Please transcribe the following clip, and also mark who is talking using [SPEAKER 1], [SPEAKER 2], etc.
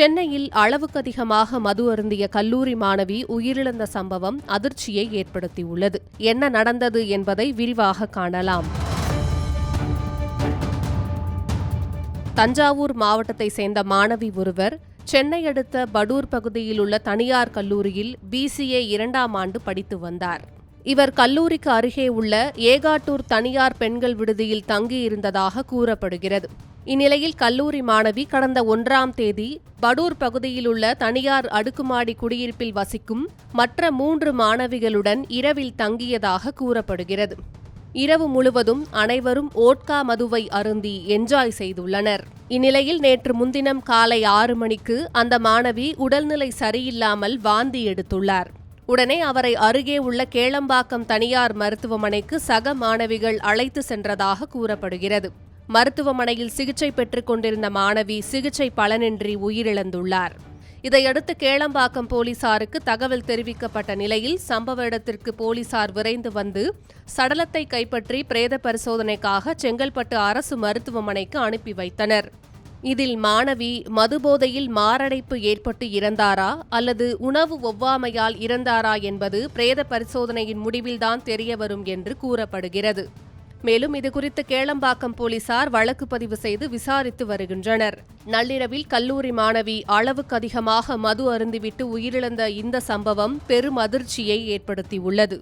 [SPEAKER 1] சென்னையில் அளவுக்கு அதிகமாக மது அருந்திய கல்லூரி மாணவி உயிரிழந்த சம்பவம் அதிர்ச்சியை ஏற்படுத்தியுள்ளது. என்ன நடந்தது என்பதை விரிவாக காணலாம். தஞ்சாவூர் மாவட்டத்தை சேர்ந்த மாணவி ஒருவர் சென்னை அடுத்த படூர் பகுதியில் உள்ள தனியார் கல்லூரியில் பிசிஏ இரண்டாம் ஆண்டு படித்து வந்தார். இவர் கல்லூரிக்கு அருகே உள்ள ஏகாட்டூர் தனியார் பெண்கள் விடுதியில் தங்கியிருந்ததாக கூறப்படுகிறது. இந்நிலையில் கல்லூரி மாணவி கடந்த ஒன்றாம் தேதி படூர் பகுதியில் உள்ள தனியார் அடுக்குமாடி குடியிருப்பில் வசிக்கும் மற்ற மூன்று மாணவிகளுடன் இரவில் தங்கியதாக கூறப்படுகிறது. இரவு முழுவதும் அனைவரும் ஓட்கா மதுவை அருந்தி என்ஜாய் செய்துள்ளனர். இந்நிலையில் நேற்று முன்தினம் காலை ஆறு மணிக்கு அந்த மாணவி உடல்நிலை சரியில்லாமல் வாந்தி எடுத்துள்ளார். உடனே அவரை அருகே உள்ள கேளம்பாக்கம் தனியார் மருத்துவமனைக்கு சக மாணவிகள் அழைத்து சென்றதாக கூறப்படுகிறது. மருத்துவமனையில் சிகிச்சை பெற்றுக் கொண்டிருந்த மாணவி சிகிச்சை பலனின்றி உயிரிழந்துள்ளார். இதையடுத்து கேளம்பாக்கம் போலீசாருக்கு தகவல் தெரிவிக்கப்பட்ட நிலையில் சம்பவ இடத்திற்கு போலீசார் விரைந்து வந்து சடலத்தை கைப்பற்றி பிரேத பரிசோதனைக்காக செங்கல்பட்டு அரசு மருத்துவமனைக்கு அனுப்பி வைத்தனர். இதில் மாணவி மதுபோதையில் மாரடைப்பு ஏற்பட்டு இறந்தாரா அல்லது உணவு ஒவ்வாமையால் இறந்தாரா என்பது பிரேத பரிசோதனையின் முடிவில்தான் தெரியவரும் என்று கூறப்படுகிறது. மேலும் இதுகுறித்து கேளம்பாக்கம் போலீசார் வழக்கு பதிவு செய்து விசாரித்து வருகின்றனர். நள்ளிரவில் கல்லூரி மாணவி அளவுக்கு அதிகமாக மது அருந்திவிட்டு உயிரிழந்த இந்த சம்பவம் பெரும் அதிர்ச்சியை ஏற்படுத்தியுள்ளது.